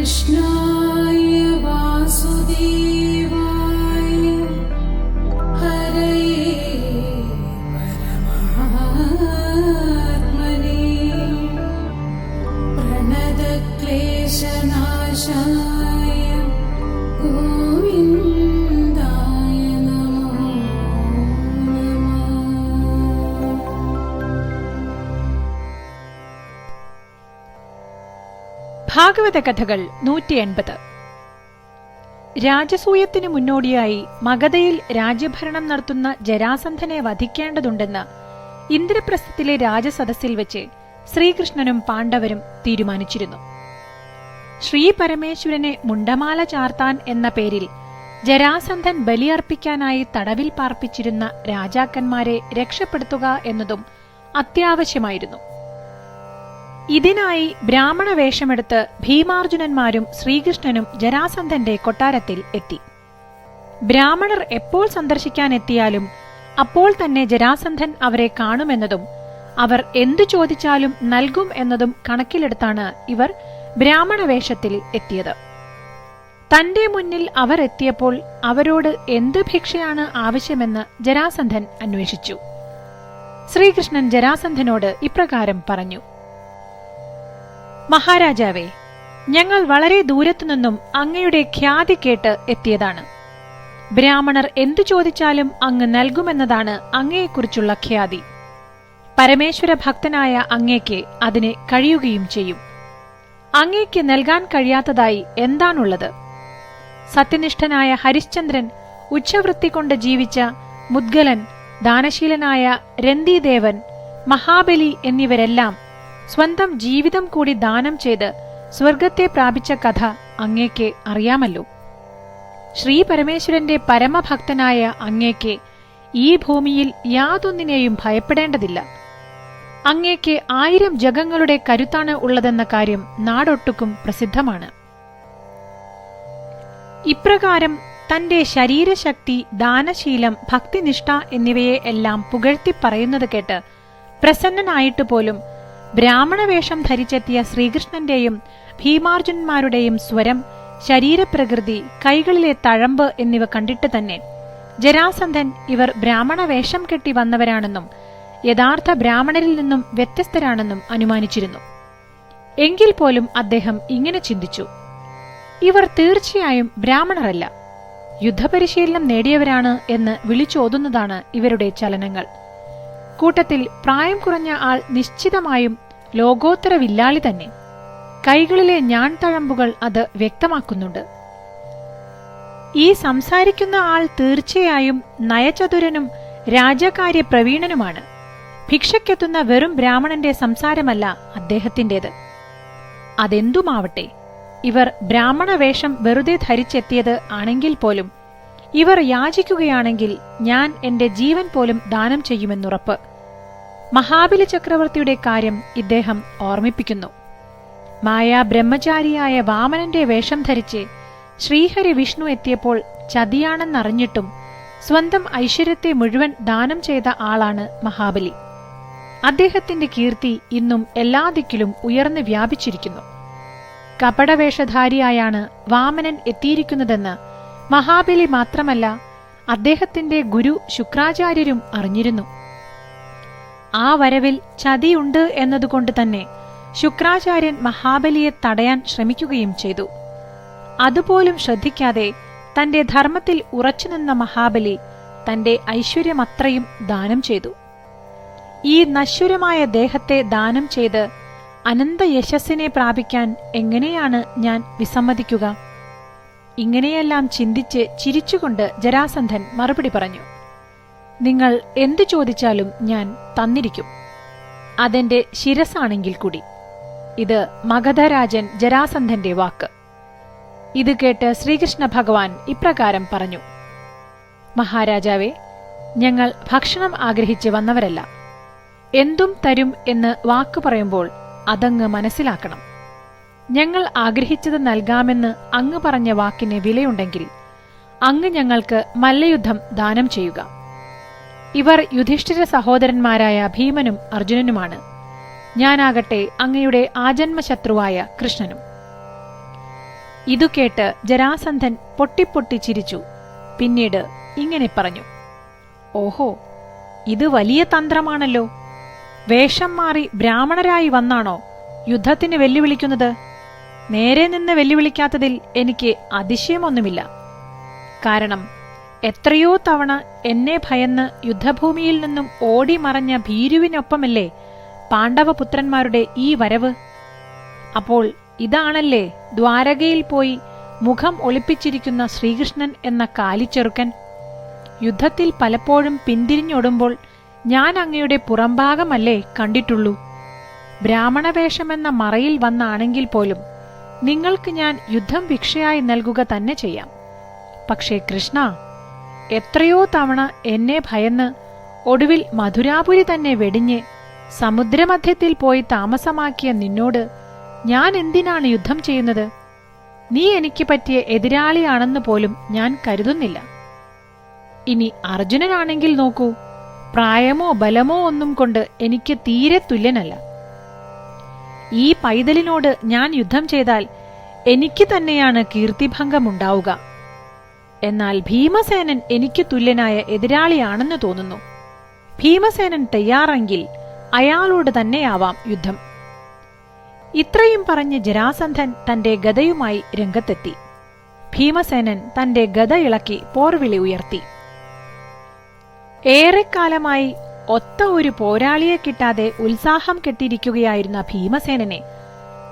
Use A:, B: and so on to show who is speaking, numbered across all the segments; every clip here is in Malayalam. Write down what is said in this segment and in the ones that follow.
A: कृष्णाय वासुदेव
B: ഭാഗവത കഥകൾ നൂറ്റി എൺപത് രാജസൂയത്തിന് മുന്നോടിയായി മഗധയിൽ രാജ്യഭരണം നടത്തുന്ന ജരാസന്ധനെ വധിക്കേണ്ടതുണ്ടെന്ന് ഇന്ദ്രപ്രസ്ഥത്തിലെ രാജസദസ്സിൽ വെച്ച് ശ്രീകൃഷ്ണനും പാണ്ഡവരും തീരുമാനിച്ചിരുന്നു. ശ്രീ പരമേശ്വരനെ മുണ്ടമാല ചാർത്താൻ എന്ന പേരിൽ ജരാസന്ധൻ ബലിയർപ്പിക്കാനായി തടവിൽ പാർപ്പിച്ചിരുന്ന രാജാക്കന്മാരെ രക്ഷപ്പെടുത്തുക എന്നതും അത്യാവശ്യമായിരുന്നു. ഇതിനായി ബ്രാഹ്മണ വേഷമെടുത്ത് ഭീമാർജുനന്മാരും ശ്രീകൃഷ്ണനും ജരാസന്ധന്റെ കൊട്ടാരത്തിൽ എത്തി. ബ്രാഹ്മണർ എപ്പോൾ സന്ദർശിക്കാൻ എത്തിയാലും അപ്പോൾ തന്നെ ജരാസന്ധൻ അവരെ കാണുമെന്നതും അവർ എന്തു ചോദിച്ചാലും നൽകും എന്നതും കണക്കിലെടുത്താണ് ഇവർ ബ്രാഹ്മണ വേഷത്തിൽ എത്തിയത്. തന്റെ മുന്നിൽ അവർ എത്തിയപ്പോൾ അവരോട് എന്ത് ഭിക്ഷയാണ് ആവശ്യമെന്ന് ജരാസന്ധൻ അന്വേഷിച്ചു. ശ്രീകൃഷ്ണൻ ജരാസന്ധനോട് ഇപ്രകാരം പറഞ്ഞു. മഹാരാജാവേ ഞങ്ങൾ വളരെ ദൂരത്തുനിന്നും അങ്ങയുടെ ഖ്യാതി കേട്ട് എത്തിയതാണ്. ബ്രാഹ്മണർ എന്തു ചോദിച്ചാലും അങ്ങ് നൽകുമെന്നതാണ് അങ്ങയെക്കുറിച്ചുള്ള ഖ്യാതി. പരമേശ്വര ഭക്തനായ അങ്ങേക്ക് അതിന് കഴിയുകയും ചെയ്യും. അങ്ങേക്ക് നൽകാൻ കഴിയാത്തതായി എന്താണുള്ളത്? സത്യനിഷ്ഠനായ ഹരിശ്ചന്ദ്രൻ ഉച്ചവൃത്തി കൊണ്ട് ജീവിച്ച മുദ്ഗലൻ ദാനശീലനായ രന്തിദേവൻ മഹാബലി എന്നിവരെല്ലാം സ്വന്തം ജീവിതം കൂടി ദാനം ചെയ്ത് സ്വർഗത്തെ പ്രാപിച്ച കഥ അങ്ങേക്ക് അറിയാമല്ലോ. ശ്രീ പരമേശ്വരന്റെ പരമഭക്തനായ അങ്ങേക്ക് ഈ ഭൂമിയിൽ യാതൊന്നിനെയും ഭയപ്പെടേണ്ടതില്ല. അങ്ങേക്ക് ആയിരം ജഗങ്ങളുടെ കരുത്താണ് ഉള്ളതെന്ന കാര്യം നാടൊട്ടുക്കും പ്രസിദ്ധമാണ്. ഇപ്രകാരം തന്റെ ശരീരശക്തി ദാനശീലം ഭക്തിനിഷ്ഠ എന്നിവയെ എല്ലാം പുകഴ്ത്തി പറയുന്നത് കേട്ട് പ്രസന്നനായിട്ട് പോലും ബ്രാഹ്മണവേഷം ധരിച്ചെത്തിയ ശ്രീകൃഷ്ണന്റെയും ഭീമാർജുനന്മാരുടെയും സ്വരം ശരീരപ്രകൃതി കൈകളിലെ തഴമ്പ് എന്നിവ കണ്ടിട്ട് തന്നെ ജരാസന്ധൻ ഇവർ ബ്രാഹ്മണവേഷം കെട്ടി വന്നവരാണെന്നും യഥാർത്ഥ ബ്രാഹ്മണരിൽ നിന്നും വ്യത്യസ്തരാണെന്നും അനുമാനിച്ചിരുന്നു. എങ്കിൽ പോലും അദ്ദേഹം ഇങ്ങനെ ചിന്തിച്ചു. ഇവർ തീർച്ചയായും ബ്രാഹ്മണരല്ല. യുദ്ധപരിശീലനം നേടിയവരാണ് എന്ന് വിളിച്ചോതുന്നതാണ് ഇവരുടെ ചലനങ്ങൾ. കൂട്ടത്തിൽ പ്രായം കുറഞ്ഞ ആൾ നിശ്ചിതമായും ലോകോത്തര വില്ലാളി തന്നെ. കൈകളിലെ ഞാൻ തഴമ്പുകൾ അത് വ്യക്തമാക്കുന്നുണ്ട്. ഈ സംസാരിക്കുന്ന ആൾ തീർച്ചയായും നയചതുരനും രാജകാര്യ പ്രവീണനുമാണ്. ഭിക്ഷയ്ക്കെത്തുന്ന വെറും ബ്രാഹ്മണന്റെ സംസാരമല്ല അദ്ദേഹത്തിന്റേത് അതെന്തുമാവട്ടെ ഇവർ ബ്രാഹ്മണ വേഷം വെറുതെ ധരിച്ചെത്തിയത് ആണെങ്കിൽ പോലും ഇവർ യാചിക്കുകയാണെങ്കിൽ ഞാൻ എന്റെ ജീവൻ പോലും ദാനം ചെയ്യുമെന്നുറപ്പ്. മഹാബലി ചക്രവർത്തിയുടെ കാര്യം ഇദ്ദേഹം ഓർമ്മിപ്പിക്കുന്നു. മായാ ബ്രഹ്മചാരിയായ വാമനന്റെ വേഷം ധരിച്ച് ശ്രീഹരി വിഷ്ണു എത്തിയപ്പോൾ ചതിയാണെന്നറിഞ്ഞിട്ടും സ്വന്തം ഐശ്വര്യത്തെ മുഴുവൻ ദാനം ചെയ്ത ആളാണ് മഹാബലി. അദ്ദേഹത്തിന്റെ കീർത്തി ഇന്നും എല്ലാ ദിക്കിലും ഉയർന്നു വ്യാപിച്ചിരിക്കുന്നു. കപടവേഷധാരിയായാണ് വാമനൻ എത്തിയിരിക്കുന്നതെന്ന് മഹാബലി മാത്രമല്ല അദ്ദേഹത്തിന്റെ ഗുരു ശുക്രാചാര്യരും അറിഞ്ഞിരുന്നു. ആ വരവിൽ ചതിയുണ്ട് എന്നതുകൊണ്ട് തന്നെ ശുക്രാചാര്യൻ മഹാബലിയെ തടയാൻ ശ്രമിക്കുകയും ചെയ്തു. അതുപോലും ശ്രദ്ധിക്കാതെ തന്റെ ധർമ്മത്തിൽ ഉറച്ചുനിന്ന മഹാബലി തന്റെ ഐശ്വര്യമത്രയും ദാനം ചെയ്തു. ഈ നശ്വരമായ ദേഹത്തെ ദാനം ചെയ്ത് അനന്ത യശസ്സിനെ പ്രാപിക്കാൻ എങ്ങനെയാണ് ഞാൻ വിസമ്മതിക്കുക? ഇങ്ങനെയെല്ലാം ചിന്തിച്ച് ചിരിച്ചുകൊണ്ട് ജരാസന്ധൻ മറുപടി പറഞ്ഞു. നിങ്ങൾ എന്തു ചോദിച്ചാലും ഞാൻ തന്നിരിക്കും. അതെന്റെ ശിരസാണെങ്കിൽ കൂടി. ഇത് മഗധരാജൻ ജരാസന്ധന്റെ വാക്ക്. ഇത് കേട്ട് ശ്രീകൃഷ്ണ ഭഗവാൻ ഇപ്രകാരം പറഞ്ഞു. മഹാരാജാവെ ഞങ്ങൾ ഭക്ഷണം ആഗ്രഹിച്ച് വന്നവരല്ല. എന്തും തരും എന്ന് വാക്ക് പറയുമ്പോൾ അതങ്ങ് മനസ്സിലാക്കണം. ഞങ്ങൾ ആഗ്രഹിച്ചത് നൽകാമെന്ന് അങ്ങ് പറഞ്ഞ വാക്കിന് വിലയുണ്ടെങ്കിൽ അങ്ങ് ഞങ്ങൾക്ക് മല്ലയുദ്ധം ദാനം ചെയ്യുക. ഇവർ യുധിഷ്ഠിര സഹോദരന്മാരായ ഭീമനും അർജുനനുമാണ്. ഞാനാകട്ടെ അങ്ങയുടെ ആജന്മശത്രുവായ കൃഷ്ണനും. ഇതു കേട്ട് ജരാസന്ധൻ പൊട്ടിപ്പൊട്ടി ചിരിച്ചു. പിന്നീട് ഇങ്ങനെ പറഞ്ഞു. ഓഹോ ഇത് വലിയ തന്ത്രമാണല്ലോ. വേഷം മാറി ബ്രാഹ്മണരായി വന്നാണോ യുദ്ധത്തിന് വെല്ലുവിളിക്കുന്നത്? നേരെ നിന്ന് വെല്ലുവിളിക്കാത്തതിൽ എനിക്ക് അതിശയമൊന്നുമില്ല. കാരണം എത്രയോ തവണ എന്നെ ഭയന്ന് യുദ്ധഭൂമിയിൽ നിന്നും ഓടി മറഞ്ഞ ഭീരുവിനൊപ്പമല്ലേ പാണ്ഡവപുത്രന്മാരുടെ ഈ വരവ്? അപ്പോൾ ഇതാണല്ലേ ദ്വാരകയിൽ പോയി മുഖം ഒളിപ്പിച്ചിരിക്കുന്ന ശ്രീകൃഷ്ണൻ എന്ന കാലിച്ചെറുക്കൻ? യുദ്ധത്തിൽ പലപ്പോഴും പിന്തിരിഞ്ഞൊടുമ്പോൾ ഞാൻ അങ്ങയുടെ പുറംഭാഗമല്ലേ കണ്ടിട്ടുള്ളൂ. ബ്രാഹ്മണവേഷമെന്ന മറയിൽ വന്നാണെങ്കിൽ പോലും നിങ്ങൾക്ക് ഞാൻ യുദ്ധം ഭിക്ഷയായി നൽകുക തന്നെ ചെയ്യാം. പക്ഷേ കൃഷ്ണ എത്രയോ തവണ എന്നെ ഭയന്ന് ഒടുവിൽ മധുരാപുരി തന്നെ വെടിഞ്ഞ് സമുദ്രമധ്യത്തിൽ പോയി താമസമാക്കിയ നിന്നോട് ഞാൻ എന്തിനാണ് യുദ്ധം ചെയ്യുന്നത്? നീ എനിക്ക് പറ്റിയ എതിരാളിയാണെന്ന് പോലും ഞാൻ കരുതുന്നില്ല. ഇനി അർജുനനാണെങ്കിൽ നോക്കൂ പ്രായമോ ബലമോ ഒന്നും കൊണ്ട് എനിക്ക് തീരെ തുല്യനല്ല. ഈ പൈതലിനോട് ഞാൻ യുദ്ധം ചെയ്താൽ എനിക്ക് തന്നെയാണ് കീർത്തിഭംഗമുണ്ടാവുക. എന്നാൽ ഭീമസേനൻ എനിക്ക് തുല്യനായ എതിരാളിയാണെന്ന് തോന്നുന്നു. ഭീമസേനൻ തയ്യാറെങ്കിൽ അയാളോട് തന്നെയാവാം യുദ്ധം. ഇത്രയും പറഞ്ഞ് ജരാസന്ധൻ തന്റെ ഗതയുമായി രംഗത്തെത്തി. ഭീമസേനൻ തന്റെ ഗത ഇളക്കി പോർവിളി ഉയർത്തി. ഏറെക്കാലമായി ഒത്ത ഒരു പോരാളിയെ കിട്ടാതെ ഉത്സാഹം കെട്ടിരിക്കുകയായിരുന്ന ഭീമസേനനെ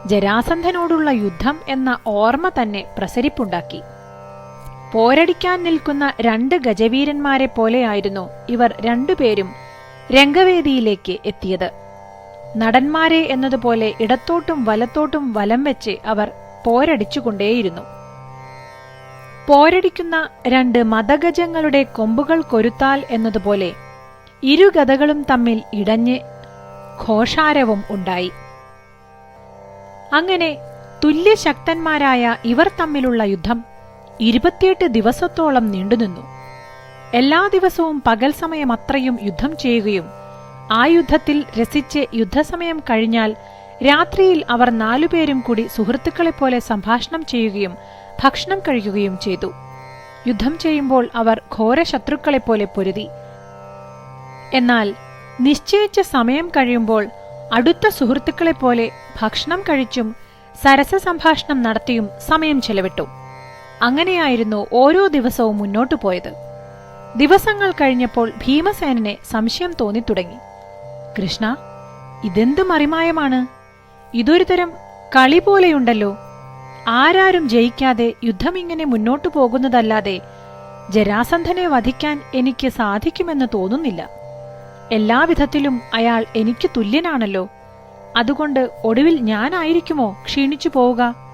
B: ജരാസന്ധനോടുള്ള യുദ്ധം എന്ന ഓർമ്മ തന്നെ പ്രസരിപ്പുണ്ടാക്കി. പോരടിക്കാൻ നിൽക്കുന്ന രണ്ട് ഗജവീരന്മാരെ പോലെയായിരുന്നു ഇവർ രണ്ടുപേരും രംഗവേദിയിലേക്ക് എത്തിയത്. നടന്മാരെ എന്നതുപോലെ ഇടത്തോട്ടും വലത്തോട്ടും വലം വെച്ച് അവർ പോരടിച്ചുകൊണ്ടേയിരുന്നു. പോരടിക്കുന്ന രണ്ട് മതഗജങ്ങളുടെ കൊമ്പുകൾ കൊരുത്താൽ എന്നതുപോലെ ഇരു ഗതകളും തമ്മിൽ ഇടഞ്ഞ് ഘോഷാരവും ഉണ്ടായി. അങ്ങനെ തുല്യശക്തന്മാരായ ഇവർ തമ്മിലുള്ള യുദ്ധം ഇരുപത്തിയെട്ട് ദിവസത്തോളം നീണ്ടുനിന്നു. എല്ലാ ദിവസവും പകൽ സമയം അത്രയും യുദ്ധം ചെയ്യുകയും ആ യുദ്ധത്തിൽ രസിച്ച് യുദ്ധസമയം കഴിഞ്ഞാൽ രാത്രിയിൽ അവർ നാലുപേരും കൂടി സുഹൃത്തുക്കളെപ്പോലെ സംഭാഷണം ചെയ്യുകയും ഭക്ഷണം കഴിക്കുകയും ചെയ്തു. യുദ്ധം ചെയ്യുമ്പോൾ അവർ ഘോര ശത്രുക്കളെപ്പോലെ പൊരുതി. എന്നാൽ നിശ്ചയിച്ച സമയം കഴിയുമ്പോൾ അടുത്ത സുഹൃത്തുക്കളെപ്പോലെ ഭക്ഷണം കഴിച്ചും സരസ സംഭാഷണം നടത്തിയും സമയം ചെലവിട്ടു. അങ്ങനെയായിരുന്നു ഓരോ ദിവസവും മുന്നോട്ടു പോയത്. ദിവസങ്ങൾ കഴിഞ്ഞപ്പോൾ ഭീമസേനനെ സംശയം തോന്നിത്തുടങ്ങി. കൃഷ്ണ ഇതെന്ത് മറിമായമാണ്? ഇതൊരു തരം കളി പോലെയുണ്ടല്ലോ. ആരാരും ജയിക്കാതെ യുദ്ധം ഇങ്ങനെ മുന്നോട്ടു പോകുന്നതല്ലാതെ ജരാസന്ധനെ വധിക്കാൻ എനിക്ക് സാധിക്കുമെന്ന് തോന്നുന്നില്ല. എല്ലാവിധത്തിലും അയാൾ എനിക്ക് തുല്യനാണല്ലോ. അതുകൊണ്ട് ഒടുവിൽ ഞാനായിരിക്കുമോ ക്ഷീണിച്ചു പോവുക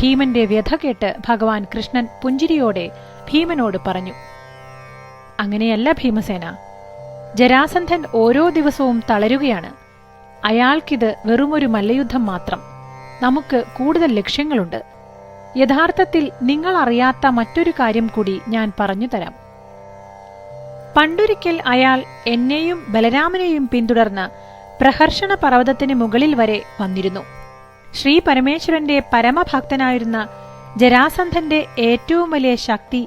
B: ഭീമന്റെ വ്യഥ കേട്ട് ഭഗവാൻ കൃഷ്ണൻ പുഞ്ചിരിയോടെ ഭീമനോട് പറഞ്ഞു അങ്ങനെയല്ല ഭീമസേന. ജരാസന്ധൻ ഓരോ ദിവസവും തളരുകയാണ്. അയാൾക്കിത് വെറുമൊരു മല്ലയുദ്ധം മാത്രം. നമുക്ക് കൂടുതൽ ലക്ഷ്യങ്ങളുണ്ട്. യഥാർത്ഥത്തിൽ നിങ്ങൾ അറിയാത്ത മറ്റൊരു കാര്യം കൂടി ഞാൻ പറഞ്ഞു തരാം. പണ്ടൊരിക്കൽ അയാൾ എന്നെയും ബലരാമനെയും പിന്തുടർന്ന് പ്രഹർഷണ പർവതത്തിന് മുകളിൽ വരെ വന്നിരുന്നു. ശ്രീ പരമേശ്വരന്റെ പരമഭക്തനായിരുന്ന ജരാസന്ധന്റെ ഏറ്റവും വലിയ ശക്തി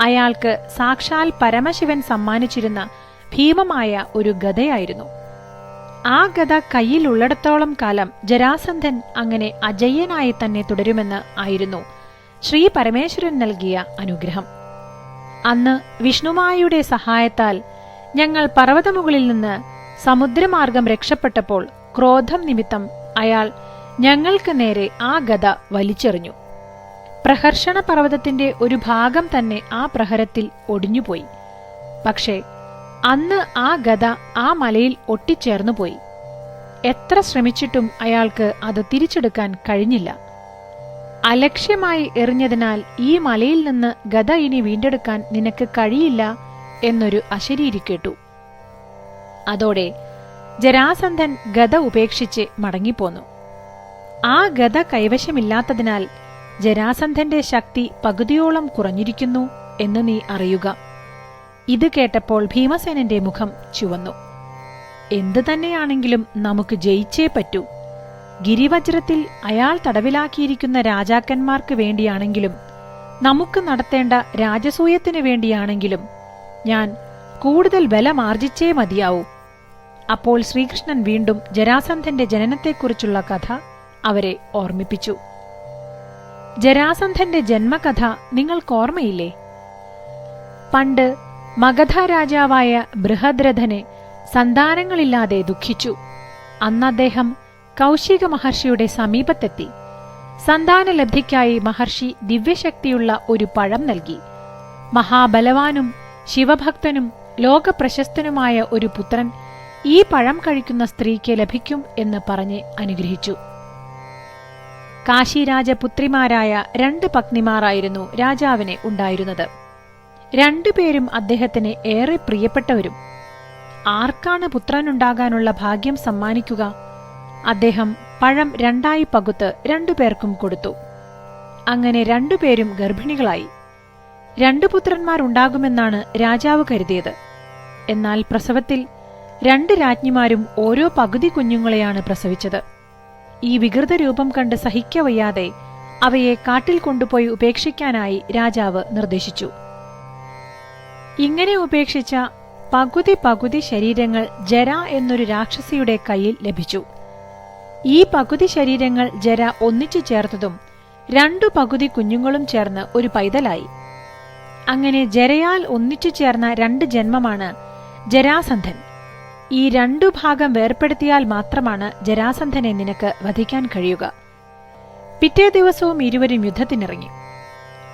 B: അയാൾക്ക് സാക്ഷാൽ പരമശിവൻ സമ്മാനിച്ചിരുന്ന ഭീമമായ ഒരു ഗതയായിരുന്നു ആ ഗത കയ്യിലുള്ളിടത്തോളം കാലം ജരാസന്ധൻ അങ്ങനെ അജയ്യനായി തന്നെ തുടരുമെന്ന് ആയിരുന്നു ശ്രീ പരമേശ്വരൻ നൽകിയ അനുഗ്രഹം. അന്ന് വിഷ്ണുമായുടെ സഹായത്താൽ ഞങ്ങൾ പർവതമുകളിൽ നിന്ന് സമുദ്രമാർഗം രക്ഷപ്പെട്ടപ്പോൾ ക്രോധം നിമിത്തം അയാൾ ഞങ്ങൾക്ക് നേരെ ആ ഗത വലിച്ചെറിഞ്ഞു. പ്രഹർഷണ പർവതത്തിന്റെ ഒരു ഭാഗം തന്നെ ആ പ്രഹരത്തിൽ ഒടിഞ്ഞുപോയി. പക്ഷേ അന്ന് ആ ഗത ആ മലയിൽ ഒട്ടിച്ചേർന്നുപോയി. എത്ര ശ്രമിച്ചിട്ടും അയാൾക്ക് അത് തിരിച്ചെടുക്കാൻ കഴിഞ്ഞില്ല. അലക്ഷ്യമായി എറിഞ്ഞതിനാൽ ഈ മലയിൽ നിന്ന് ഗത ഇനി വീണ്ടെടുക്കാൻ നിനക്ക് കഴിയില്ല എന്നൊരു അശരീരി കേട്ടു. അതോടെ ജരാസന്ധൻ ഗത ഉപേക്ഷിച്ച് മടങ്ങിപ്പോന്നു. ആ ഗത കൈവശമില്ലാത്തതിനാൽ ജരാസന്ധന്റെ ശക്തി പകുതിയോളം കുറഞ്ഞിരിക്കുന്നു എന്ന് നീ അറിയുക. ഇത് കേട്ടപ്പോൾ ഭീമസേനന്റെ മുഖം ചുവന്നു. എന്തു തന്നെയാണെങ്കിലും നമുക്ക് ജയിച്ചേ പറ്റൂ. ഗിരിവജ്രത്തിൽ അയാൾ തടവിലാക്കിയിരിക്കുന്ന രാജാക്കന്മാർക്ക് വേണ്ടിയാണെങ്കിലും നമുക്ക് നടത്തേണ്ട രാജസൂയത്തിനു വേണ്ടിയാണെങ്കിലും ഞാൻ കൂടുതൽ ബലമാർജിച്ചേ മതിയാവൂ. അപ്പോൾ ശ്രീകൃഷ്ണൻ വീണ്ടും ജരാസന്ധന്റെ ജനനത്തെക്കുറിച്ചുള്ള കഥ അവരെ ഓർമ്മിപ്പിച്ചു. ജരാസന്ധന്റെ ജന്മകഥ നിങ്ങൾക്ക് ഓർമ്മയില്ലേ പണ്ട് മഗധ രാജാവായ ബൃഹദ്രഥന് സന്താനങ്ങളില്ലാതെ ദുഃഖിച്ചു. അന്ന് അദ്ദേഹം കൗശിക മഹർഷിയുടെ സമീപത്തെത്തി. സന്താനലബ്ധിക്കായി മഹർഷി ദിവ്യശക്തിയുള്ള ഒരു പഴം നൽകി. മഹാബലവാനും ശിവഭക്തനും ലോകപ്രശസ്തനുമായ ഒരു പുത്രൻ ഈ പഴം കഴിക്കുന്ന സ്ത്രീക്ക് ലഭിക്കും എന്ന് പറഞ്ഞ് അനുഗ്രഹിച്ചു. കാശിരാജപുത്രിമാരായ രണ്ട് പത്നിമാരായിരുന്നു രാജാവിനെ ഉണ്ടായിരുന്നത്. രണ്ടുപേരും അദ്ദേഹത്തിന് ഏറെ പ്രിയപ്പെട്ടവരും. ആർക്കാണ് പുത്രനുണ്ടാകാനുള്ള ഭാഗ്യം സമ്മാനിക്കുക? അദ്ദേഹം പഴം രണ്ടായി പകുത്ത് രണ്ടുപേർക്കും കൊടുത്തു. അങ്ങനെ രണ്ടുപേരും ഗർഭിണികളായി. രണ്ടു പുത്രന്മാരുണ്ടാകുമെന്നാണ് രാജാവ് കരുതിയത്. എന്നാൽ പ്രസവത്തിൽ രണ്ട് രാജ്ഞിമാരും ഓരോ പകുതി കുഞ്ഞുങ്ങളെയാണ് പ്രസവിച്ചത്. ഈ വികൃത രൂപം കണ്ട് സഹിക്കവയ്യാതെ അവയെ കാട്ടിൽ കൊണ്ടുപോയി ഉപേക്ഷിക്കാനായി രാജാവ് നിർദ്ദേശിച്ചു. ഇങ്ങനെ ഉപേക്ഷിച്ച പകുതി പകുതി ശരീരങ്ങൾ ജര എന്നൊരു രാക്ഷസിയുടെ കയ്യിൽ ലഭിച്ചു. ഈ പകുതി ശരീരങ്ങൾ ജര ഒന്നിച്ചു ചേർത്തതും രണ്ടു പകുതി കുഞ്ഞുങ്ങളും ചേർന്ന് ഒരു പൈതലായി. അങ്ങനെ ജരയാൽ ഒന്നിച്ചു ചേർന്ന രണ്ട് ജന്മമാണ് ജരാസന്ധൻ. ഈ രണ്ടു ഭാഗം വേർപ്പെടുത്തിയാൽ മാത്രമാണ് ജരാസന്ധനെ നിനക്ക് വധിക്കാൻ കഴിയുക. പിറ്റേ ദിവസവും ഇരുവരും യുദ്ധത്തിനിറങ്ങി.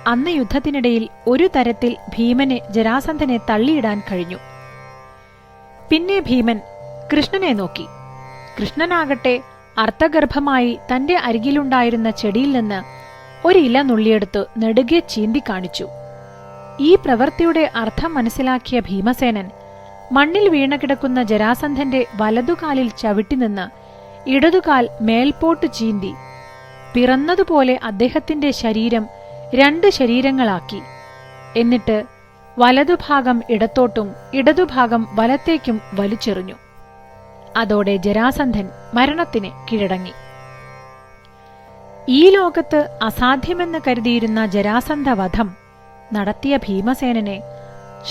B: അന്ന് യുദ്ധത്തിനിടയിൽ ഒരു തരത്തിൽ ഭീമനെ ജരാസന്ധനെ തള്ളിയിടാൻ കഴിഞ്ഞു. പിന്നെ ഭീമൻ കൃഷ്ണനെ നോക്കി. കൃഷ്ണനാകട്ടെ അർത്ഥഗർഭമായി തന്റെ അരികിലുണ്ടായിരുന്ന ചെടിയിൽ നിന്ന് ഒരു ഇല നുള്ളിയെടുത്ത് നെടുകെ ചീന്തി കാണിച്ചു ഈ പ്രവൃത്തിയുടെ അർത്ഥം മനസ്സിലാക്കിയ ഭീമസേനൻ മണ്ണിൽ വീണകിടക്കുന്ന ജരാസന്ധന്റെ വലതുകാലിൽ ചവിട്ടി നിന്ന് ഇടതുകാൽ മേൽപോട്ട് ചീന്തി. പിറന്നതുപോലെ അദ്ദേഹത്തിന്റെ ശരീരം രണ്ട് ശരീരങ്ങളാക്കി. എന്നിട്ട് വലതുഭാഗം ഇടത്തോട്ടും ഇടതുഭാഗം വലത്തേക്കും വലിച്ചെറിഞ്ഞു. അതോടെ ജരാസന്ധൻ മരണത്തിന് കീഴടങ്ങി. ഈ ലോകത്ത് അസാധ്യമെന്ന് കരുതിയിരുന്ന ജരാസന്ധ വധം നടത്തിയ ഭീമസേനനെ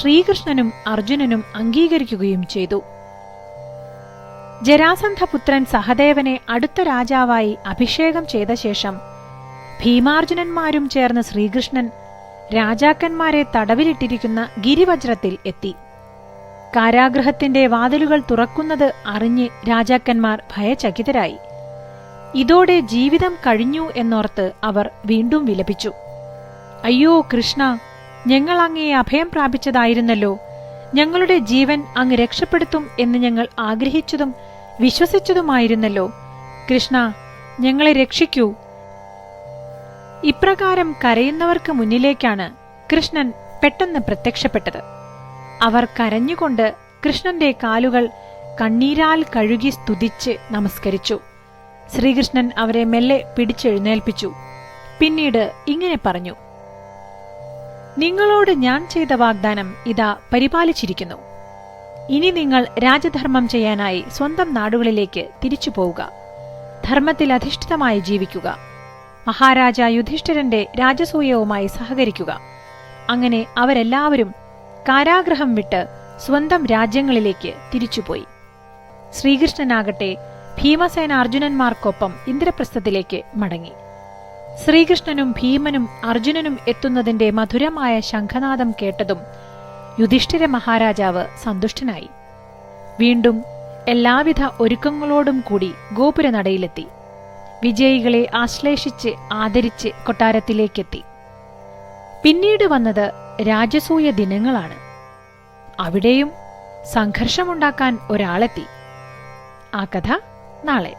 B: ശ്രീകൃഷ്ണനും അർജുനനും അംഗീകരിക്കുകയും ചെയ്തു. ജരാസന്ധപുത്രൻ സഹദേവനെ അടുത്ത രാജാവായി അഭിഷേകം ചെയ്ത ശേഷം ഭീമാർജുനന്മാരും ചേർന്ന് ശ്രീകൃഷ്ണൻ രാജാക്കന്മാരെ തടവിലിട്ടിരിക്കുന്ന ഗിരിവജ്രത്തിൽ എത്തി. കാരാഗ്രഹത്തിന്റെ വാതിലുകൾ തുറക്കുന്നത് അറിഞ്ഞ് രാജാക്കന്മാർ ഭയചകിതരായി. ഇതോടെ ജീവിതം കഴിഞ്ഞു എന്നോർത്ത് അവർ വീണ്ടും വിലപിച്ചു. അയ്യോ കൃഷ്ണ ഞങ്ങൾ അങ്ങേ അഭയം പ്രാപിച്ചതായിരുന്നല്ലോ. ഞങ്ങളുടെ ജീവൻ അങ്ങ് രക്ഷപ്പെടുത്തും എന്ന് ഞങ്ങൾ ആഗ്രഹിച്ചതും വിശ്വസിച്ചതുമായിരുന്നല്ലോ. കൃഷ്ണ ഞങ്ങളെ രക്ഷിക്കൂ. ഇപ്രകാരം കരയുന്നവർക്ക് മുന്നിലേക്കാണ് കൃഷ്ണൻ പെട്ടെന്ന് പ്രത്യക്ഷപ്പെട്ടത്. അവർ കരഞ്ഞുകൊണ്ട് കൃഷ്ണന്റെ കാലുകൾ കണ്ണീരാൽ കഴുകി സ്തുതിച്ച് നമസ്കരിച്ചു. ശ്രീകൃഷ്ണൻ അവരെ മെല്ലെ പിടിച്ചെഴുന്നേൽപ്പിച്ചു. പിന്നീട് ഇങ്ങനെ പറഞ്ഞു. നിങ്ങളോട് ഞാൻ ചെയ്ത വാഗ്ദാനം ഇതാ പരിപാലിച്ചിരിക്കുന്നു. ഇനി നിങ്ങൾ രാജധർമ്മം ചെയ്യാനായി സ്വന്തം നാടുകളിലേക്ക് തിരിച്ചു പോവുക. ധർമ്മത്തിൽ അധിഷ്ഠിതമായി ജീവിക്കുക. മഹാരാജ യുധിഷ്ഠിരന്റെ രാജസൂയവുമായി സഹകരിക്കുക. അങ്ങനെ അവരെല്ലാവരും കാരാഗ്രഹം വിട്ട് സ്വന്തം രാജ്യങ്ങളിലേക്ക് തിരിച്ചുപോയി. ശ്രീകൃഷ്ണനാകട്ടെ ഭീമസേന അർജുനന്മാർക്കൊപ്പം ഇന്ദ്രപ്രസ്ഥത്തിലേക്ക് മടങ്ങി. ശ്രീകൃഷ്ണനും ഭീമനും അർജുനനും എത്തുന്നതിന്റെ മധുരമായ ശംഖനാദം കേട്ടതും യുധിഷ്ഠിര മഹാരാജാവ് സന്തുഷ്ടനായി. വീണ്ടും എല്ലാവിധ ഒരുക്കങ്ങളോടും കൂടി ഗോപുരനടയിലെത്തി. വിജയികളെ ആശ്ലേഷിച്ച് ആദരിച്ച് കൊട്ടാരത്തിലേക്കെത്തി. പിന്നീട് വന്നത് രാജസൂയ ദിനങ്ങളാണ്. അവിടെയും സംഘർഷമുണ്ടാക്കാൻ ഒരാളെത്തി. ആ കഥ നാളെ.